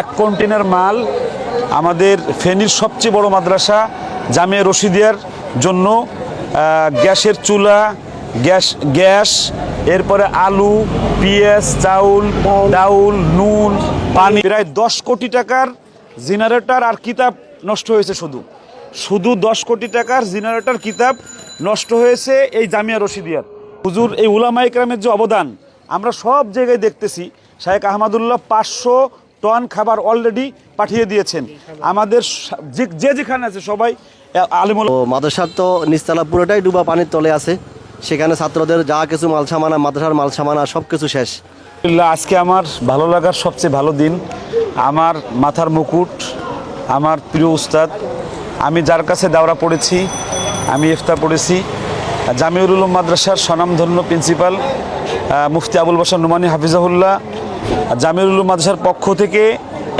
এক কন্টেনার মাল আমাদের ফেনীর সবচেয়ে বড় মাদ্রাসা, জামিয়া রশিদিয়ার জন্য গ্যাসের চুলা, গ্যাস গ্যাস, এরপরে আলু, পেঁয়াজ, চাউল, ডাউল, নুন, পানি। প্রায় দশ কোটি টাকার জেনারেটর আর কিতাব নষ্ট হয়েছে শুধু। শুধু দশ কোটি টাকার জেনারেটর, কিতাব নষ্ট হয়েছে এই জামিয়া রশিদিয়ার। হুজুর, এই উলামা ইকরামের যে অবদান, আমরা সব জায়গায় দেখতেছি শাহেক আহমদুল্লাহ পাঁচশো টন খাবার অলরেডি পাঠিয়ে দিয়েছেন। আমাদের যে- যেখানে আছে সবাই আলিমুল মাদ্রাসার তো নিচতলা পুরোটাই ডুবা পানির তলে আছে। সেখানে ছাত্রদের যা কিছু মাল সামানা মাদ্রাসার মাল সামানা সব কিছু শেষ আজকে আমার ভালো লাগার সবচেয়ে ভালো দিন আমার মাথার মুকুট আমার প্রিয় উস্তাদ আমি যার কাছে দাওরা পড়েছি আমি ইফতা পড়েছি জামিউল উলুম মাদ্রাসার স্বনামধন্য প্রিন্সিপাল মুফতি আবুল বাসার নুমানি হাফিজাহুল্লাহ উলুম মাদ্রাসার পক্ষ থেকে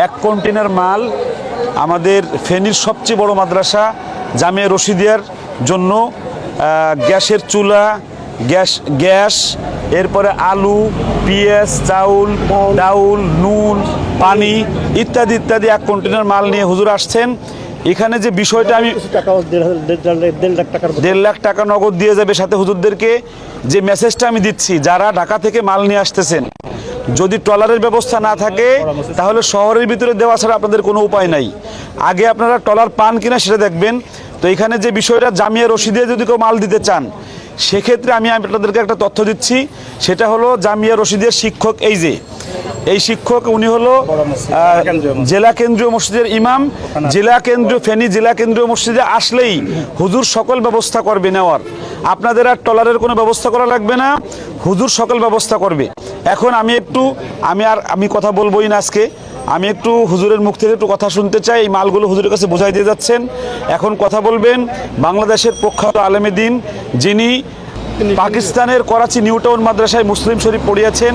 এক কন্টেনার মাল আমাদের ফেনীর সবচেয়ে বড় মাদ্রাসা জামিয়া রশিদিয়ার জন্য গ্যাসের চুলা গ্যাস গ্যাস এরপরে আলু পেঁয়াজ চাউল ডাউল নুন পানি ইত্যাদি ইত্যাদি এক কন্টেনার মাল নিয়ে হুজুর আসছেন। এখানে যে বিষয়টা আমি দেড় লাখ টাকা নগদ দিয়ে যাবে সাথে হুজুরদেরকে যে মেসেজটা আমি দিচ্ছি যারা ঢাকা থেকে মাল নিয়ে আসতেছেন যদি ট্রলারের ব্যবস্থা না থাকে, তাহলে শহরের ভিতরে দেওয়া ছাড়া আপনাদের কোনো উপায় নাই। আগে আপনারা ট্রলার পান কিনা সেটা দেখবেন। তো এখানে যে বিষয়টা, জামিয়া রশিদে যদি কেউ মাল দিতে চান সেক্ষেত্রে আমি আপনাদেরকে একটা তথ্য দিচ্ছি। সেটা হলো জামিয়া রশিদের শিক্ষক এই যে এই শিক্ষক উনি হলো জেলা কেন্দ্রীয় মসজিদের ইমাম জেলা কেন্দ্রীয় ফেনী জেলা কেন্দ্রীয় মসজিদে আসলেই হুজুর সকল ব্যবস্থা করবে নেওয়ার। আপনাদের আর টলারের কোনো ব্যবস্থা করা লাগবে না হুজুর সকল ব্যবস্থা করবে। এখন আমি একটু আমি আর আমি কথা বলবোই না আজকে। আমি একটু হুজুরের মুখ থেকে একটু কথা শুনতে চাই। এই মালগুলো হুজুরের কাছে বোঝাই দিয়ে যাচ্ছেন। এখন কথা বলবেন বাংলাদেশের প্রখ্যাত আলেমে দিন, যিনি পাকিস্তানের করাচি নিউটাউন মাদ্রাসায় মুসলিম শরীফ পড়িয়েছেন।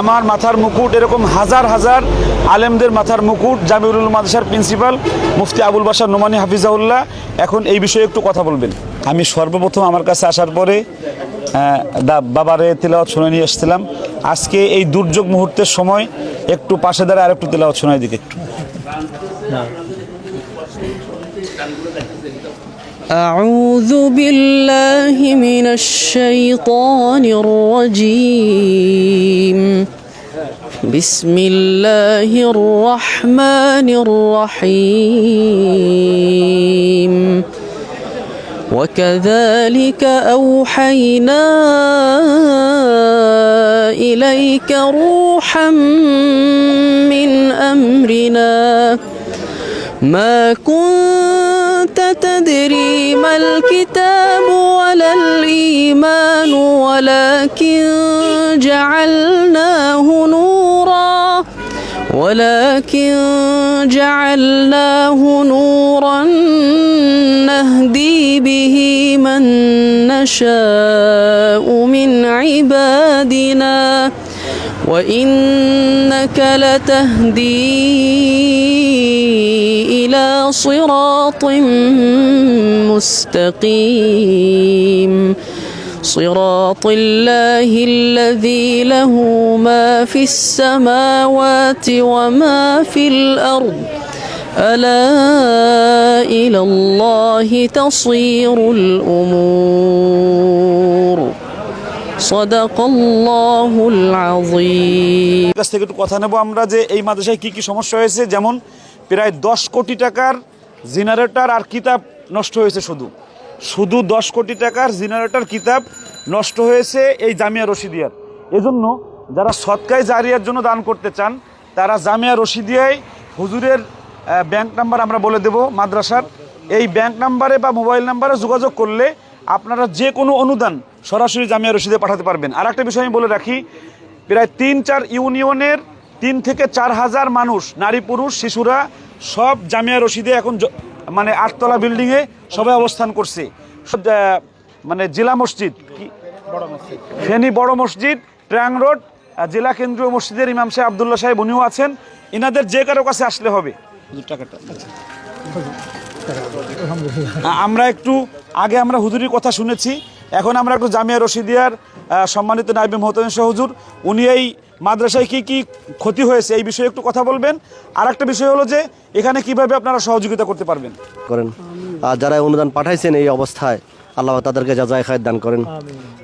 আমার মাথার মুকুট এরকম হাজার হাজার আলেমদের মাথার মুকুট, জামিউল মাদ্রাসার প্রিন্সিপাল মুফতি আবুল বাসার নোমানি হাফিজাউল্লাহ এখন এই বিষয়ে একটু কথা বলবেন। আমি সর্বপ্রথম আমার কাছে আসার পরে আহ, দা- বাবারে তেলাওয়াত শুনে নিয়ে এসেছিলাম আজকে এই দুর্যোগ মুহূর্তের সময় একটু পাশে দাঁড়ায় আর একটু তেলাওয়াত শোনাই দিকে একটু أعوذ بالله من الشيطان الرجيم بسم الله الرحمن الرحيم وكذلك أوحينا إليك روحا من أمرنا. ما كنت تدري ما الكتاب ولا الإيمان ولكن جعلناه نورا ولكن جعلناه نورا نهدي به من نشاء من عبادنا وإنك لتهدي إلى صراط مستقيم صراط الله الذي له ما في السماوات وما في الأرض ألا إلى الله تصير الأمور صدق الله العظيم কাছ থেকে একটু কথা নেব আমরা যে এই মাদ্রাসায় কি কি সমস্যা হয়েছে যেমন প্রায় দশ কোটি টাকার জেনারেটর আর কিতাব নষ্ট হয়েছে শুধু শুধু দশ কোটি টাকার জেনারেটর কিতাব নষ্ট হয়েছে এই জামিয়া রশিদিয়ার। এজন্য যারা সৎকায় জারিয়ার জন্য দান করতে চান, তারা জামিয়া রশিদিয়ায় হুজুরের ব্যাংক নাম্বার আমরা বলে দেব, মাদ্রাসার। এই ব্যাংক নাম্বারে বা মোবাইল নাম্বারে যোগাযোগ করলে আপনারা যে কোনো অনুদান সরাসরি জামিয়া রশিদে পাঠাতে পারবেন। আর একটা বিষয় আমি বলে রাখি, প্রায় তিন চার ইউনিয়নের তিন থেকে চার হাজার মানুষ, নারী পুরুষ, শিশুরা সব জামিয়া রশিদে এখন মানে আটতলা বিল্ডিংয়ে সবাই অবস্থান করছে। মানে জেলা মসজিদ ফেনী বড় মসজিদ, ট্রাং রোড জেলা কেন্দ্রীয় মসজিদের ইমাম সাহেব আবদুল্লাহ সাহেব, উনিও আছেন। ইনাদের যে কারও কাছে আসলে হবে। আমরা একটু আগে আমরা হুজুরির কথা শুনেছি। এখন আমরা একটু জামিয়া রশিদিয়ার সম্মানিত নাইবে মোহতামিন হুজুর, উনি এই মাদ্রাসায় কি কি ক্ষতি হয়েছে এই বিষয়ে একটু কথা বলবেন। আর একটা বিষয় হলো যে, এখানে কীভাবে আপনারা সহযোগিতা করতে পারবেন? করেন। আর যারা অনুদান পাঠাইছেন এই অবস্থায় আল্লাহ তাদেরকে যা যায় খায় দান করেন।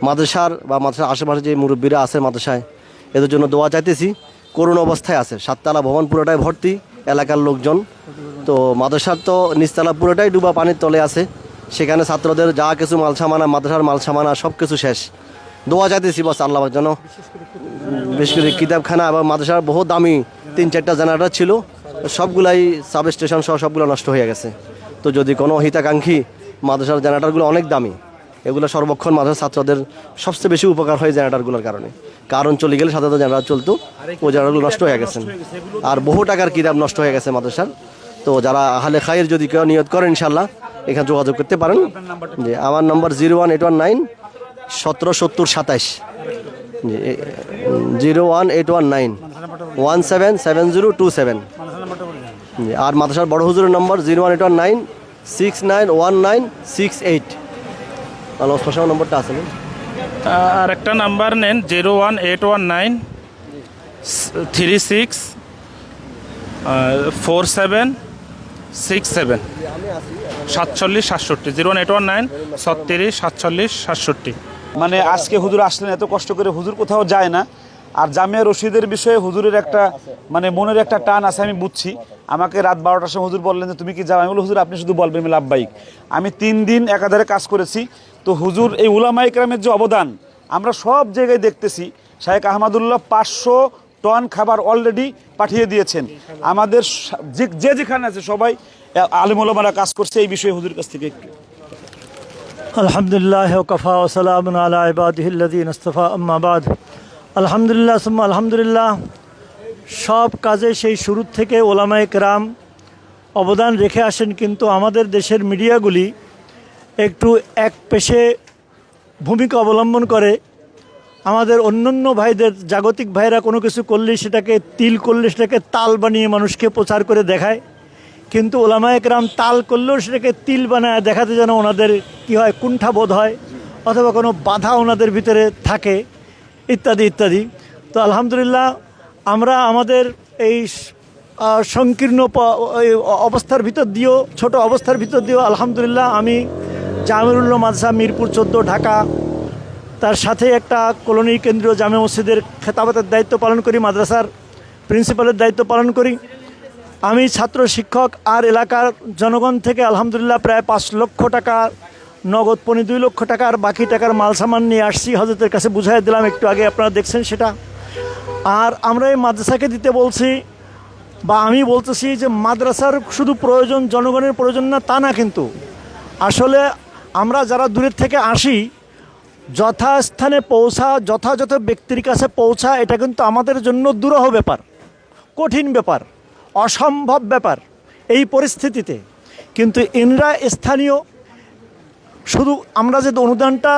মাদ্রাসার বা মাদ্রাসার আশেপাশে যে মুরব্বীরা আছে মাদ্রাসায় এদের জন্য দোয়া চাইতেছি। করুণ অবস্থায় আছে। সাততলা ভবন পুরোটাই ভর্তি এলাকার লোকজন। তো মাদ্রাসার তো নিচতলা পুরোটাই ডুবা পানির তলে আছে। সেখানে ছাত্রদের যা কিছু মাল সামানা মাদ্রাসার মাল সামানা সব কিছু শেষ। দোয়া চাইতেছি বস আল্লাহ যেন বিশেষ করে কিতাবখানা এবং মাদ্রাসার বহু দামি তিন চারটা জেনারেটর ছিল সবগুলাই সাব স্টেশন সহ সবগুলো নষ্ট হয়ে গেছে। তো যদি কোনো হিতাকাঙ্ক্ষী মাদ্রাসার জেনারেটারগুলো অনেক দামি, এগুলো সর্বক্ষণ মাদ্রাসার ছাত্রদের সবচেয়ে বেশি উপকার হয় জেনারেটারগুলোর কারণে। কারণ চলে গেলে সাধারণত জেনারেটার চলতো ওই জেনারেটরগুলো নষ্ট হয়ে গেছেন আর বহু টাকার কিতাব নষ্ট হয়ে গেছে মাদ্রাসার। তো যারা আহলে খায়ের যদি কেউ নিয়ত করেন ইনশাল্লাহ এখানে যোগাযোগ করতে পারেন। যে আমার number zero one eight one nine, সতেরো সত্তর সাতাইশ। Zero one eight one nine, one seven seven zero two seven. আর মাদ্রাসার বড় হুজুরের number zero one eight one nine six nine one nine six eight. Special নম্বরটা আছে আর একটা নাম্বার নেন zero one eight one nine three six four seven six seven. সাতচল্লিশ সাতষট্টি। Zero one eight one nine ছত্রিশ সাতচল্লিশ সাতষট্টি। মানে আজকে হুজুর আসলেন এত কষ্ট করে হুজুর কোথাও যায় না। আর জামিয়া রশিদের বিষয়ে হুজুরের একটা মানে মনের একটা টান আছে আমি বুঝছি। আমাকে রাত বারোটার সময় হুজুর বললেন যে তুমি কি যাও? আমি বলি হুজুর আপনি শুধু বলবেন আমি লাভবাহিক। আমি তিন দিন একাধারে কাজ করেছি। তো হুজুর এই উলামা ইকরামের যে অবদান আমরা সব জায়গায় দেখতেছি শাহেক আহমদুল্লাহ পাঁচশো টন খাবার অলরেডি পাঠিয়ে দিয়েছেন। আমাদের যে যে যেখানে আছে সবাই আলিমুলামারা কাজ করছে এই বিষয়ে হুজুর কাছ থেকে একটু। আলহামদুলিল্লাহ ওকফা ওসালাম আলা ইবাদিহিল্লাদিন ইস্তফা আম্মাবাদ আলহামদুলিল্লাহ, সুম্মা আলহামদুলিল্লাহ। সব কাজে সেই শুরুর থেকে ওলামায়ে কেরাম অবদান রেখে আসেন, কিন্তু আমাদের দেশের মিডিয়াগুলি একটু এক পেশে ভূমিকা অবলম্বন করে। আমাদের অন্যান্য ভাইদের, জাগতিক ভাইরা কোনো কিছু করলে সেটাকে তিল করলে সেটাকে তাল বানিয়ে মানুষকে প্রচার করে দেখায়। কিন্তু ওলামা একরাম তাল করলেও সেটাকে তিল বানায় দেখাতে যেন ওনাদের কী হয়, কুণ্ঠাবোধ হয়, অথবা কোনো বাধা ওনাদের ভিতরে থাকে। ইত্যাদি ইত্যাদি। তো আলহামদুলিল্লাহ আমরা আমাদের এই সংকীর্ণ অবস্থার ভিতর দিয়েও, ছোট অবস্থার ভিতর দিয়েও আলহামদুলিল্লাহ আমি জামিরুল্লাহ মাদ্রাসা মিরপুর চোদ্দ, ঢাকা, তার সাথে একটা কলোনি কেন্দ্রীয় জামে মসজিদের খেতাবাতের দায়িত্ব পালন করি, মাদ্রাসার প্রিন্সিপালের দায়িত্ব পালন করি। আমি ছাত্র শিক্ষক আর এলাকার জনগণ থেকে আলহামদুলিল্লাহ প্রায় পাঁচ লক্ষ টাকা নগদ পনি দুই লক্ষ টাকা আর বাকি টাকার মাল সামান নিয়ে আসছি। হজরতের কাছে বুঝাই দিলাম, একটু আগে আপনারা দেখছেন সেটা। আর আমরা এই মাদ্রাসাকে দিতে বলছি, বা আমি বলতেছি যে মাদ্রাসার শুধু প্রয়োজন, জনগণের প্রয়োজন না, তা না কিন্তু। আসলে আমরা যারা দূরের থেকে আসি, যথাস্থানে পৌঁছা, যথাযথ ব্যক্তির কাছে পৌঁছা, এটা কিন্তু আমাদের জন্য দুরহ ব্যাপার, কঠিন ব্যাপার, অসম্ভব ব্যাপার এই পরিস্থিতিতে। কিন্তু ইনরা স্থানীয় শুধু আমরা যে অনুদানটা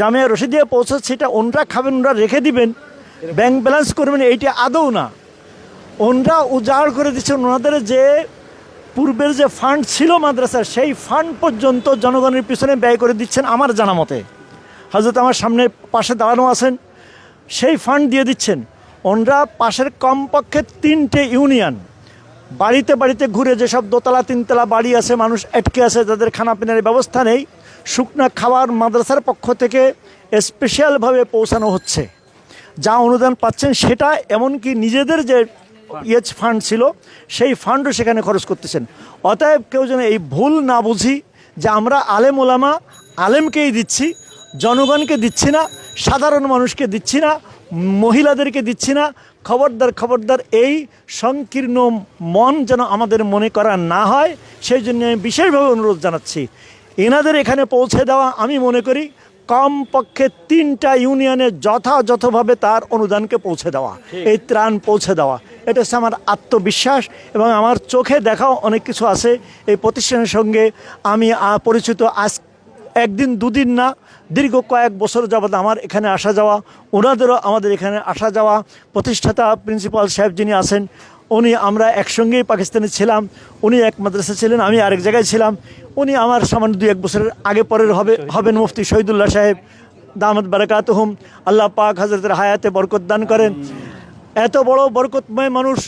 জামিয়া রশিদিয়া পৌঁছাচ্ছি সেটা ওনরা খাবেন, ওনরা রেখে দিবেন, ব্যাংক ব্যালেন্স করবেন, এইটা আদৌ না। ওনরা উজাড় করে দিচ্ছেন ওনাদের যে পূর্বের যে ফান্ড ছিল মাদ্রাসার, সেই ফান্ড পর্যন্ত জনগণের পিছনে ব্যয় করে দিচ্ছেন আমার জানা মতে। হজরত আমার সামনে পাশে দাঁড়ানো আছেন, সেই ফান্ড দিয়ে দিচ্ছেন। ওনরা পাশের কমপক্ষে তিনটে ইউনিয়ন, বাড়িতে বাড়িতে ঘুরে যেসব দোতলা তিনতলা বাড়ি আছে, মানুষ আটকে আছে যাদের খানাপিনার ব্যবস্থা নেই শুকনা খাবার মাদ্রাসার পক্ষ থেকে স্পেশালভাবে পৌঁছানো হচ্ছে। যা অনুদান পাচ্ছেন সেটা এমনকি নিজেদের যে ইয়েজ ফান্ড ছিল, সেই ফান্ডও সেখানে খরচ করতেছেন। অতএব কেউ যেন এই ভুল না বুঝি যে আমরা আলেম ওলামা, আলেমকেই দিচ্ছি, জনগণকে দিচ্ছি না, সাধারণ মানুষকে দিচ্ছি না, মহিলাদেরকে দিচ্ছি না। খবরদার খবরদার, এই সংকীর্ণ মন যেন আমাদের মনে করা না হয়, সেই জন্য আমি বিশেষভাবে অনুরোধ জানাচ্ছি। এনাদের এখানে পৌঁছে দেওয়া আমি মনে করি কমপক্ষে তিনটা ইউনিয়নে যথাযথভাবে তার অনুদানকে পৌঁছে দেওয়া এই ত্রাণ পৌঁছে দেওয়া। এটা হচ্ছে আমার আত্মবিশ্বাস এবং আমার চোখে দেখাও অনেক কিছু আছে। এই প্রতিষ্ঠানের সঙ্গে আমি পরিচিত আজ একদিন দুদিন না দীর্ঘ কয়েক বছর যাবৎ আমার এখানে আসা যাওয়া ওনাদেরও আমাদের এখানে আসা যাওয়া। প্রতিষ্ঠাতা প্রিন্সিপাল সাহেব যিনি আছেন উনি আমরা একসঙ্গেই পাকিস্তানে ছিলাম উনি এক মাদ্রাসা ছিলেন আমি আরেক জায়গায় ছিলাম। উনি আমার সামান্য দুই এক বছরের আগে পরের হবে হবেন মুফতি শহীদুল্লাহ সাহেব। দামদ বারাকাত হুম আল্লাহ পাক হজরতের হায়াতে বরকত দান করেন। এত বড় বরকতময় মানুষ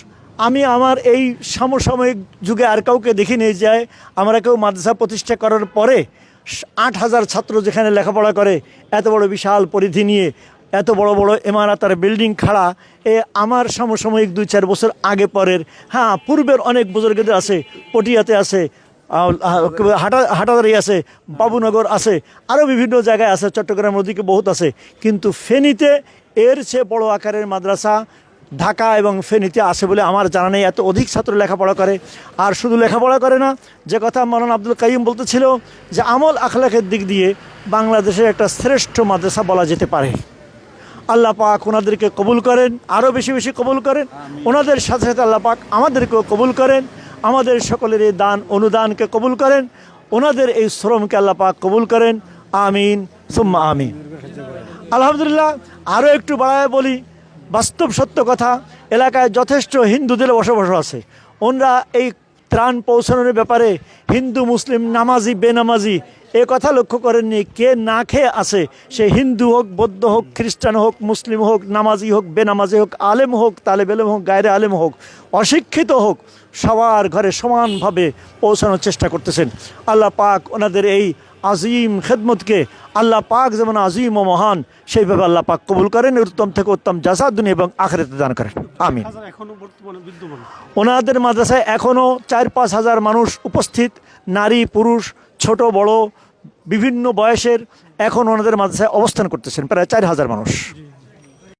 আমি আমার এই সমসাময়িক যুগে আর কাউকে দেখি নিয়ে যায় আমরা কেউ মাদ্রাসা প্রতিষ্ঠা করার পরে আট হাজার ছাত্র যেখানে লেখাপড়া করে এত বড় বিশাল পরিধি নিয়ে এত বড় বড় ইমারাত আর বিল্ডিং খাড়া, এ আমার সমসাময়িক দুই চার বছর আগে পরের। হ্যাঁ পূর্বের অনেক বুজুর্গদের আছে, পটিয়াতে আছে হাটা, হাটাদারি আছে, বাবুনগর আছে আরও বিভিন্ন জায়গায় আছে, চট্টগ্রামের ওদিকে বহুত আছে। কিন্তু ফেনীতে এর চেয়ে বড় আকারের মাদ্রাসা ঢাকা এবং ফেনীতে আছে বলে আমার জানা নেই। এত অধিক ছাত্র লেখাপড়া করে। আর শুধু লেখাপড়া করে না, যে কথা মৌলানা আব্দুল কাইম বলতেছিল যে আমল আখলাকের দিক দিয়ে বাংলাদেশের একটা শ্রেষ্ঠ মাদ্রাসা বলা যেতে পারে। আল্লাহ পাক ওনাদেরকে কবুল করেন আরও বেশি বেশি কবুল করেন। ওনাদের সাথে সাথে আল্লাহ পাক আমাদেরকেও কবুল করেন আমাদের সকলের এই দান অনুদানকে কবুল করেন ওনাদের এই শ্রমকে আল্লাহ পাক কবুল করেন। আমিন সুম্মা আমিন। আলহামদুলিল্লাহ আরও একটু বাড়ায় বলি বাস্তব সত্য কথা এলাকায় যথেষ্ট হিন্দুদের বসবাস আছে। ওনরা এই ত্রাণ পৌঁছানোর ব্যাপারে হিন্দু মুসলিম নামাজি বেনামাজি এ কথা লক্ষ্য করেননি কে না খেয়ে আছে। সে হিন্দু হোক বৌদ্ধ হোক খ্রিস্টান হোক মুসলিম হোক নামাজি হোক বেনামাজি হোক আলেম হোক তালেব এলেম হোক গায়রে আলেম হোক অশিক্ষিত হোক সবার ঘরে সমানভাবে পৌঁছানোর চেষ্টা করতেছেন। আল্লাহ পাক ওনাদের এই আজিম খেদমতকে আল্লাহ পাক যেমন আজিম ও মহান সেইভাবে আল্লাহ পাক কবুল করেন উত্তম থেকে উত্তম জাসাদ এবং আখেরাতে দান করেন। আমিন। ওনাদের মাদ্রাসায় এখনও চার পাঁচ হাজার মানুষ উপস্থিত নারী পুরুষ ছোট বড় বিভিন্ন বয়সের এখন ওনাদের মাদ্রাসায় অবস্থান করতেছেন প্রায় চার হাজার মানুষ।